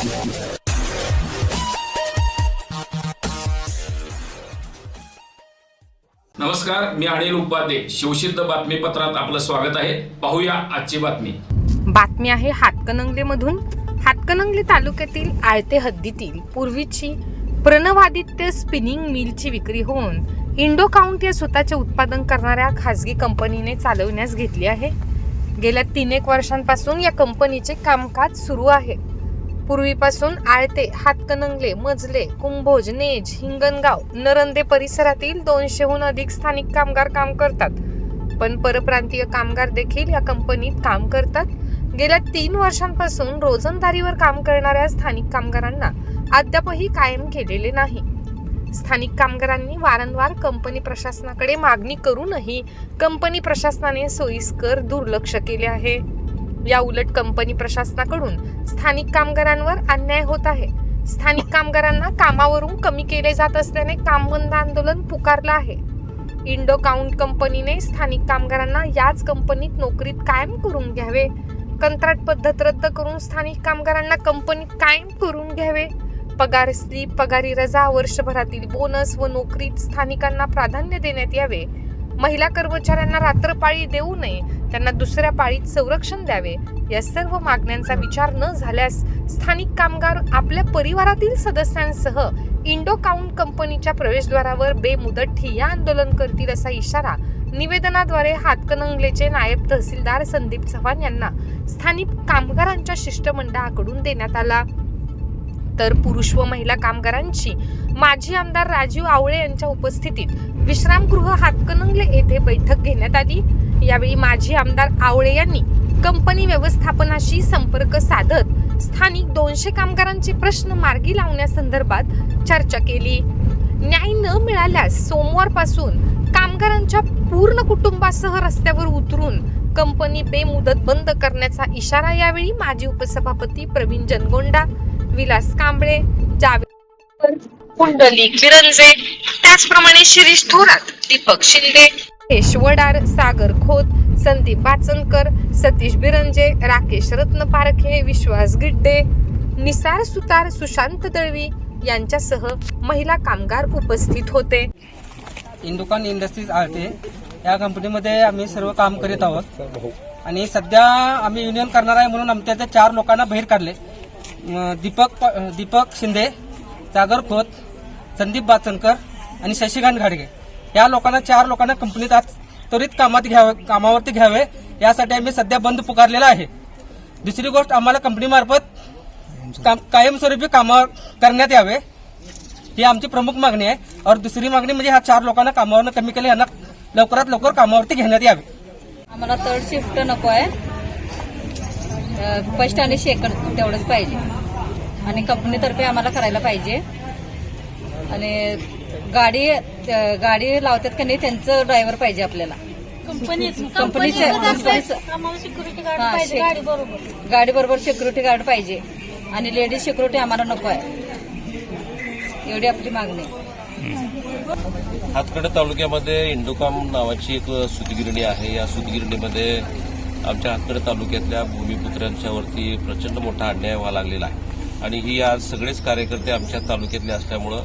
नमस्कार मी अनिल उपाध्ये. शिवसिद्ध बातमीपत्रात आपलं स्वागत आहे. पाहूया आजची बातमी. बातमी आहे हातकणंगलेमधून. हातकणंगले तालुक्यातील आळते हद्दीतील पूर्वीची प्रणवादित्य स्पिनिंग मिलची विक्री होऊन इंडो काउंट या स्वतःचे उत्पादन करणाऱ्या खासगी कंपनीने चालवण्यास घेतली आहे. गेल्या तीन एक वर्षांपासून या कंपनीचे कामकाज सुरू आहे. पूर्वीपासून आळते हातकणंगले मजले कुंभोज नेज हिंगणगाव नरंदे परिसरातील दोनशेहून अधिक स्थानिक कामगार काम करतात. पण परप्रांतीय कामगार देखील या कंपनीत काम करतात. गेल्या तीन वर्षांपासून रोजंदारीवर काम करणाऱ्या स्थानिक कामगारांना अद्यापही कायम केलेले नाही. स्थानिक कामगारांनी वारंवार कंपनी प्रशासनाकडे मागणी करूनही कंपनी प्रशासनाने सोयीस्कर दुर्लक्ष केले आहे. या उलट कंपनी प्रशासनाकडून स्थानिक कामगारांवर अन्याय होत आहे. स्थानिक कामगारांना कामावरून कमी केले जात असल्याने काम बंद आंदोलन पुकारलं आहे. इंडो काउंट कंपनीने स्थानिक कामगारांना याच कंपनीत नोकरीत कायम करून घ्यावे. कंत्राट पद्धत रद्द करून स्थानिक कामगारांना कंपनीत कायम करून घ्यावे. पगार स्लीप पगारी रजा वर्षभरातील बोनस व नोकरीत स्थानिकांना प्राधान्य देण्यात यावे. महिला कर्मचाऱ्यांना रात्रपाळी देऊ नये. त्यांना दुसऱ्या पाळीत संरक्षण द्यावे. या सर्व मागण्यांचा विचार न झाल्यास स्थानिक कामगार आपल्या परिवारातील सदस्यांसह इंडो काउंट कंपनीच्या प्रवेशद्वारावर बेमुदत ठिय्या आंदोलन करतील असा इशारा निवेदनाद्वारे हातकणंगलेचे नायब तहसीलदार संदीप चव्हाण यांना स्थानिक कामगारांच्या शिष्टमंडळाकडून देण्यात आला. तर पुरुष व महिला कामगारांची माजी आमदार राजीव आवळे यांच्या उपस्थितीत विश्रामगृह हातकणंगले येथे बैठक घेण्यात आली. यावेळी माजी आमदार आवळे यांनी कंपनी व्यवस्थापनाशी संपर्क साधत स्थानिक दोनशे कामगारांचे प्रश्न मार्गी लावण्यासंदर्भात चर्चा केली. न्याय न मिळाल्यास सोमवारपासून कामगारांच्या पूर्ण कुटुंबासह रस्त्यावर उतरून कंपनी बेमुदत बंद करण्याचा इशारा यावेळी माजी उपसभापती प्रवीण जनगोंडा विलास कांबळे जावेद कुंडली बिरंजे त्याचप्रमाणे शिरीष थोरात दीपक शिंदे महेश वडार सागर खोत संदीप बाचनकर सतीश बिरंजे राकेश रत्न पारखे विश्वास गिड्डे निसार सुतार सुशांत दळवी यांच्यासह महिला कामगार उपस्थित होते. इंदुकान इंडस्ट्रीज आळते या कंपनीमध्ये आम्ही सर्व काम करीत आहोत. आणि सध्या आम्ही युनियन करणार आहे म्हणून आमच्या इथे चार लोकांना बाहेर काढले. दीपक दीपक शिंदे सागर खोत संदीप बाचनकर आणि शशिकांत घाडगे. या लोकांना चार लोकांना कंपनीत आज त्वरित कामात घ्यावे कामावरती घ्यावे यासाठी आम्ही सध्या बंद पुकारलेला आहे. दुसरी गोष्ट आम्हाला कंपनीमार्फत काम कायमस्वरूपी कामावर करण्यात यावे ही आमची प्रमुख मागणी आहे. और दुसरी मागणी म्हणजे ह्या चार लोकांना कामावरनं कमी केले यांना लवकरात लवकर कामावरती घेण्यात यावे. आम्हाला थर्ड शिफ्ट नको आहे. फर्स्ट आणि सेकंड तेवढंच पाहिजे. आणि कंपनीतर्फे आम्हाला करायला पाहिजे. आणि गाडी गाडी लावतात का नाही त्यांचं ड्रायव्हर पाहिजे आपल्याला. कंपनीचं गाडी बरोबर. सिक्युरिटी गार्ड पाहिजे. आणि लेडीज सिक्युरिटी आम्हाला नको आहे. एवढी आपली मागणी. आहे. हातकड तालुक्यामध्ये इंडोकॉम नावाची एक सुतगिरणी आहे. या सुतगिरणीमध्ये आमच्या हातकड तालुक्यातल्या भूमिपुत्रांच्या वरती प्रचंड मोठा अन्याय व्हावा लागलेला आहे. आणि ही आज सगळेच कार्यकर्ते आमच्या तालुक्यातले असल्यामुळं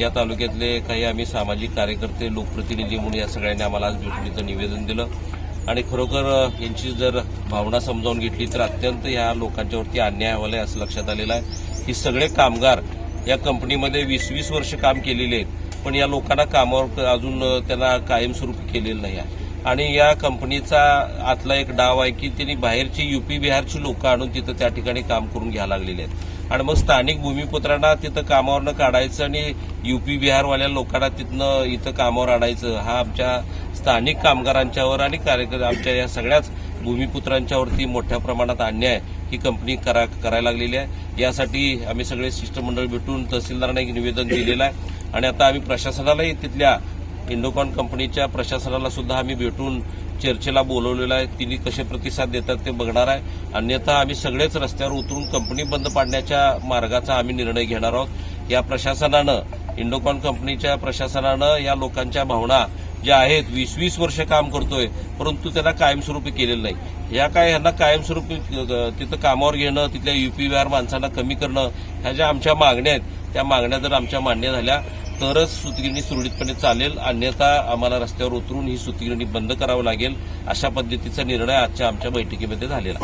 या तालुक्यातले काही आम्ही सामाजिक कार्यकर्ते लोकप्रतिनिधी म्हणून या सगळ्यांनी आम्हाला आज भेटून इथं निवेदन दिलं. आणि खरोखर यांची जर भावना समजावून घेतली तर अत्यंत या लोकांच्यावरती अन्याय व्हायला असं लक्षात आलेलं आहे. की सगळे कामगार या कंपनीमध्ये वीस वीस वर्ष काम केलेले आहेत. पण या लोकांना कामावर अजून त्यांना कायमस्वरूपी केलेलं नाही आहे. आणि या कंपनीचा आतला एक डाव आहे की त्यांनी बाहेरची युपी बिहारची लोक आणून तिथं त्या ठिकाणी काम करून घ्यायला लागलेले आहेत. आणि मग स्थानिक भूमिपुत्रांना तिथं कामावरनं काढायचं आणि युपी बिहारवाल्या लोकांना तिथनं इथं कामावर आणायचं हा आमच्या स्थानिक कामगारांच्यावर आणि कार्यकर आमच्या या सगळ्याच भूमिपुत्रांच्यावरती मोठ्या प्रमाणात अन्याय ही कंपनी करा करायला लागलेली आहे. यासाठी आम्ही सगळे शिष्टमंडळ भेटून तहसीलदारांना एक निवेदन दिलेलं आहे. आणि आता आम्ही प्रशासनालाही तिथल्या इंडोकॉन कंपनीच्या प्रशासनाला सुद्धा आम्ही भेटून चर्चेला बोलवलेलं आहे. तिने कसे प्रतिसाद देतात ते बघणार आहे. अन्यथा आम्ही सगळेच रस्त्यावर उतरून कंपनी बंद पाडण्याच्या मार्गाचा आम्ही निर्णय घेणार आहोत. या प्रशासनानं इंडोकॉन कंपनीच्या प्रशासनानं या लोकांच्या भावना ज्या आहेत वीस वीस वर्ष काम करतोय परंतु त्यांना कायमस्वरूपी केलेलं नाही. या काय ह्यांना कायमस्वरूपी तिथं कामावर घेणं तिथल्या युपीवीआर माणसांना कमी करणं ह्या ज्या आमच्या मागण्या आहेत त्या मागण्या जर आमच्या मान्य झाल्या तरच सुतगिरणी सुरळीतपणे चालेल. अन्यथा आम्हाला रस्त्यावर उतरून ही सुतगिरणी बंद करावं लागेल. अशा पद्धतीचा निर्णय आजच्या आमच्या बैठकीमध्ये झालेला